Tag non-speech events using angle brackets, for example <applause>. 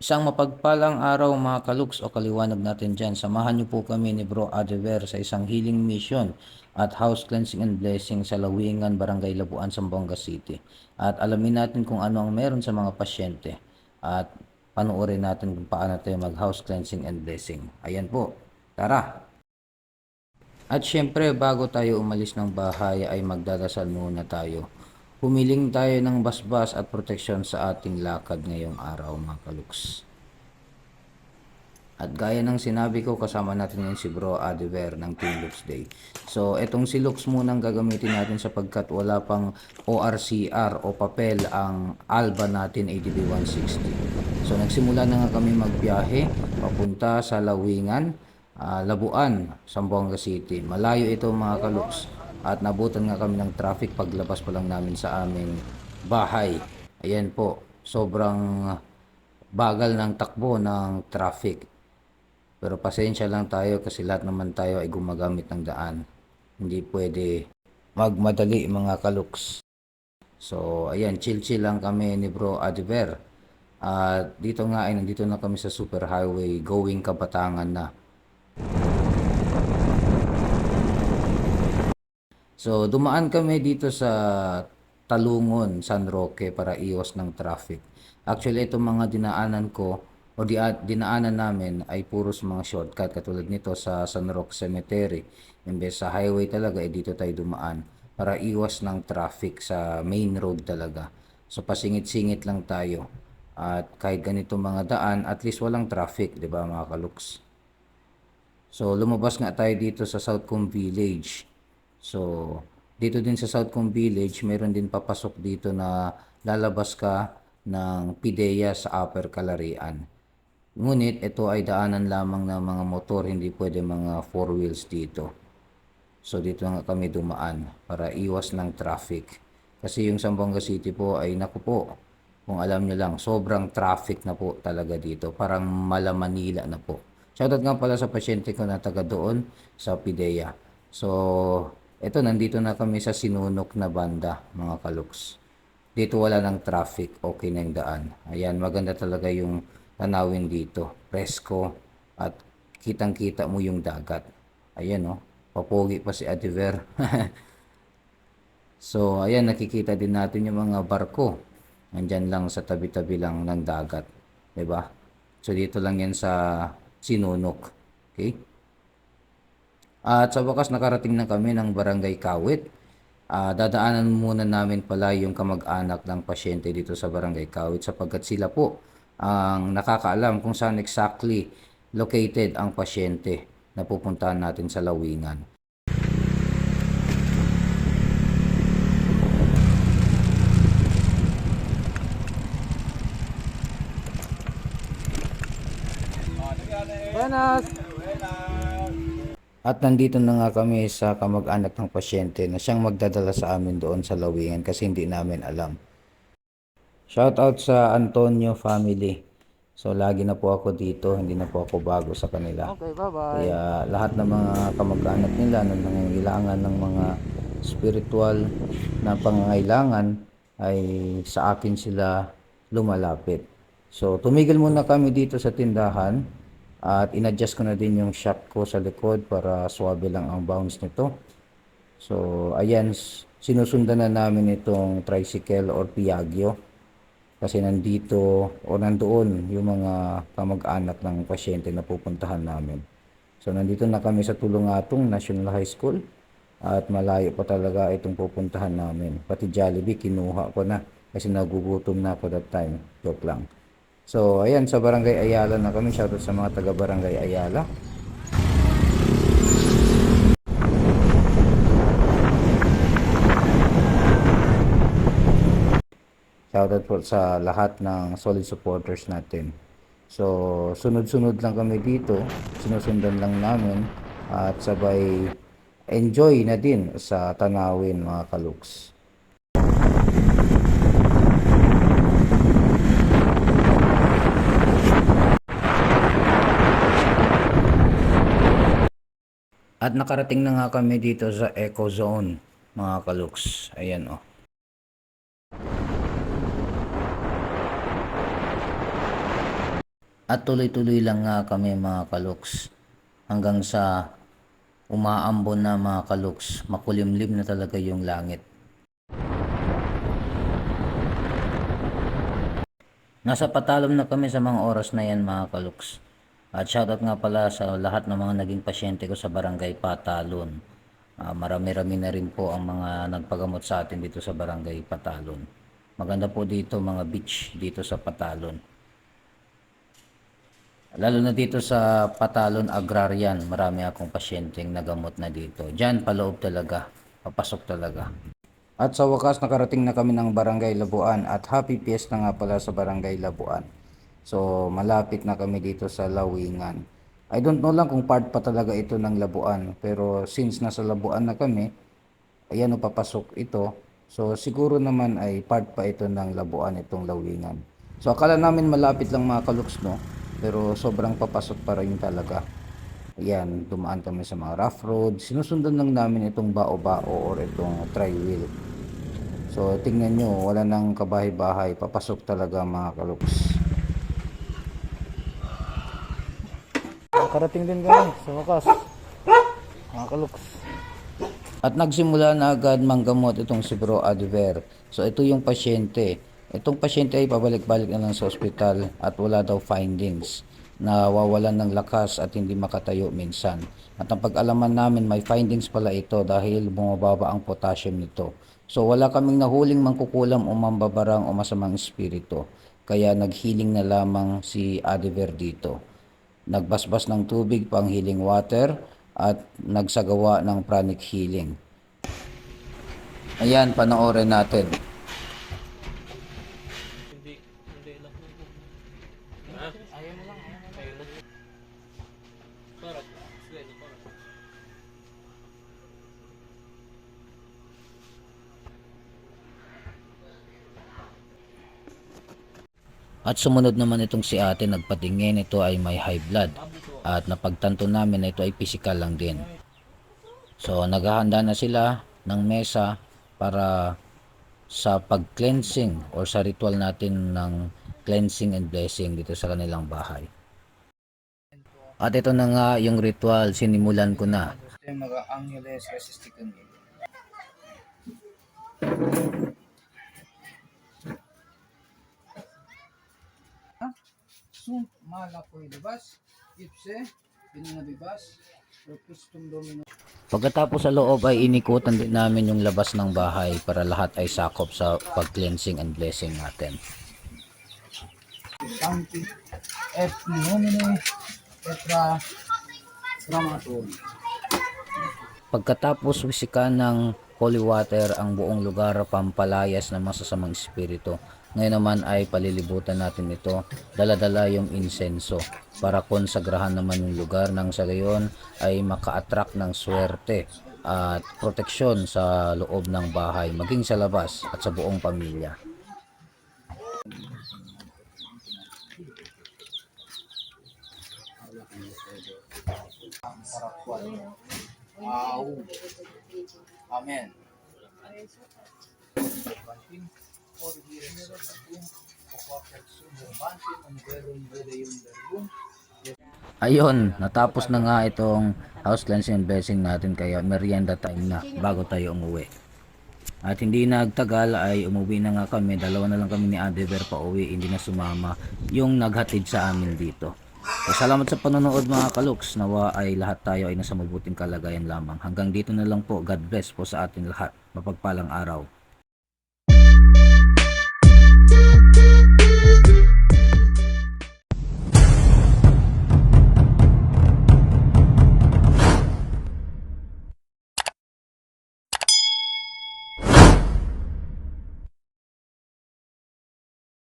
Isang mapagpalang araw mga kaluks o kaliwanag natin dyan. Samahan niyo po kami ni Bro Adever sa isang healing mission at house cleansing and blessing sa Lawingan, Barangay Labuan, Zamboanga City. At alamin natin kung ano ang meron sa mga pasyente. At panuorin natin kung paano tayo mag house cleansing and blessing. Ayan po. Tara! At syempre, bago tayo umalis ng bahay ay magdadasal muna tayo. Humiling tayo ng basbas at proteksyon sa ating lakad ngayong araw mga kaluks. At gaya ng sinabi ko, kasama natin ngayon si Bro Adiver ng Team Lux Day. So, etong si Lux munang gagamitin natin sapagkat wala pang ORCR o papel ang Alba natin ADB 160. So, nagsimula na nga kami magbiyahe papunta sa Lawingan, ah, Labuan, Zamboanga City. Malayo ito mga kaluks. At nabutan nga kami ng traffic paglabas pa lang namin sa aming bahay. Ayan po, sobrang bagal ng takbo ng traffic. Pero pasensya lang tayo kasi lahat naman tayo ay gumagamit ng daan. Hindi pwede magmadali mga kaluks. So, ayan, chill-chill lang kami ni Bro Adiver. At dito nga ay nandito na kami sa super highway going Kabatangan na. So, dumaan kami dito sa Talungon, San Roque para iwas ng traffic. Actually, itong mga dinaanan ko o di, dinaanan namin ay puros mga shortcut katulad nito sa San Roque Cemetery. Imbes sa highway talaga, eh, dito tayo dumaan para iwas ng traffic sa main road talaga. So, pasingit-singit lang tayo. At kahit ganito mga daan, at least walang traffic, di ba mga kaluks? So, lumabas nga tayo dito sa Southcombe Village. So, dito din sa Southcombe Village, meron din papasok dito na lalabas ka ng Pidea sa Upper Calarian. Ngunit ito ay daanan lamang ng mga motor, hindi pwede mga four wheels dito. So dito nga kami dumaan para iwas ng traffic. Kasi yung Zamboanga City po ay naku po, kung alam nyo lang, sobrang traffic na po talaga dito. Parang mala Manila na po. Shoutout nga pala sa pasyente ko na taga doon sa Pidea. So, eto nandito na kami sa sinunok na banda, mga kaluks. Dito wala ng traffic, okay na yung daan. Ayan, maganda talaga yung tanawin dito. Presko at kitang-kita mo yung dagat. Ayan, oh. Papogi pa si Adiver. <laughs> so, ayan, nakikita din natin yung mga barko. Nandyan lang sa tabi-tabi lang ng dagat. ba? So, dito lang yan sa Sinunok. Okay? At sa wakas nakarating na kami ng Barangay Kawit. Ah, dadaanan muna namin pala yung kamag-anak ng pasyente dito sa Barangay Kawit sapagkat sila po ang nakakaalam kung saan exactly located ang pasyente na pupuntahan natin sa Lawingan. Buenas! At nandito na nga kami sa kamag-anak ng pasyente na siyang magdadala sa amin doon sa Lawingan kasi hindi namin alam. Shout out sa Antonio family. So lagi na po ako dito, hindi na po ako bago sa kanila. Okay, bye-bye. Kaya lahat ng mga kamag-anak nila na nangangailangan ng mga spiritual na pangangailangan ay sa akin sila lumalapit. So tumigil muna kami dito sa tindahan at inadjust ko na din yung shock ko sa likod para swabe lang ang bounce nito. So ayan, sinusundan na namin itong tricycle or Piaggio kasi nandito o nandoon yung mga kamag-anak ng pasyente na pupuntahan namin. So nandito na kami sa Tulungatong National High School at malayo pa talaga itong pupuntahan namin. Pati Jollibee kinuha ko na kasi nagugutom na ako that time. Joke lang. So ayan sa Barangay Ayala na kami. Shoutout sa mga taga Barangay Ayala. Shoutout po sa lahat ng solid supporters natin. So, sunod-sunod lang kami dito. Sinusundan lang namin at sabay enjoy na din sa tanawin mga kaluks. At nakarating na nga kami dito sa Eco Zone mga kaluks. Ayan oh. At tuloy-tuloy lang nga kami mga kaluks hanggang sa umaambon na mga kaluks, makulimlim na talaga yung langit. Nasa patalom na kami sa mga oras na yan mga kaluks. At shoutout nga pala sa lahat ng mga naging pasyente ko sa barangay Patalon. Ah, marami-rami na rin po ang mga nagpagamot sa atin dito sa barangay Patalon. Maganda po dito mga beach dito sa Patalon. Lalo na dito sa Patalon Agrarian, marami akong pasyenteng nagamot na dito. Diyan paloob talaga, papasok talaga. At sa wakas nakarating na kami ng Barangay Labuan at happy fiesta nga pala sa Barangay Labuan. So malapit na kami dito sa Lawingan. I don't know lang kung part pa talaga ito ng Labuan pero since nasa Labuan na kami, ayan o papasok ito. So siguro naman ay part pa ito ng Labuan itong Lawingan. So akala namin malapit lang mga kaluks no, pero sobrang papasok pa rin talaga. Ayan, dumaan kami sa mga rough road. Sinusundan lang namin itong bao-bao or itong tri-wheel. So, tingnan nyo, wala nang kabahay-bahay. Papasok talaga mga kaluks. Nakarating din kami sa wakas. Mga kaluks. At nagsimula na agad manggamot itong si Bro Adver. So, ito yung pasyente. Itong pasyente ay pabalik-balik na lang sa ospital at wala daw findings. Nawawalan ng lakas at hindi makatayo minsan. At ang pag-alaman namin may findings pala ito dahil bumababa ang potassium nito. So wala kaming nahuling mangkukulam o mambabarang o masamang espiritu. Kaya naghealing na lamang si Adiver dito. Nagbasbas ng tubig pang healing water at nagsagawa ng pranic healing. Ayan, panoorin natin. At sumunod naman itong si ate nagpatingin ito ay may high blood at napagtanto namin na ito ay physical lang din. So naghahanda na sila ng mesa para sa pag-cleansing or sa ritual natin ng cleansing and blessing dito sa kanilang bahay. At ito na nga yung ritual, sinimulan ko na. Mga Angeles Resisticum. Sunt malakoy libas, ipse, pinanabibas, Opustum Domino. Pagkatapos sa loob ay inikutan din namin yung labas ng bahay para lahat ay sakop sa pag-cleansing and blessing natin. Sancti et nomine Petra Gramatum. Pagkatapos wisikan ng holy water ang buong lugar pampalayas ng masasamang espiritu. Ngayon naman ay palilibutan natin ito, daladala yung insenso para konsagrahan naman yung lugar nang sa gayon ay maka-attract ng swerte at proteksyon sa loob ng bahay, maging sa labas at sa buong pamilya. Wow. Amen. Ayun, natapos na nga itong house cleansing and blessing natin kaya merienda time na bago tayo umuwi. At hindi nagtagal ay umuwi na nga kami, dalawa na lang kami ni Adever pa uwi, hindi na sumama yung naghatid sa amin dito. So, salamat sa panonood mga kaluks, nawa ay lahat tayo ay nasa mabuting kalagayan lamang. Hanggang dito na lang po, God bless po sa atin lahat. Mapagpalang araw.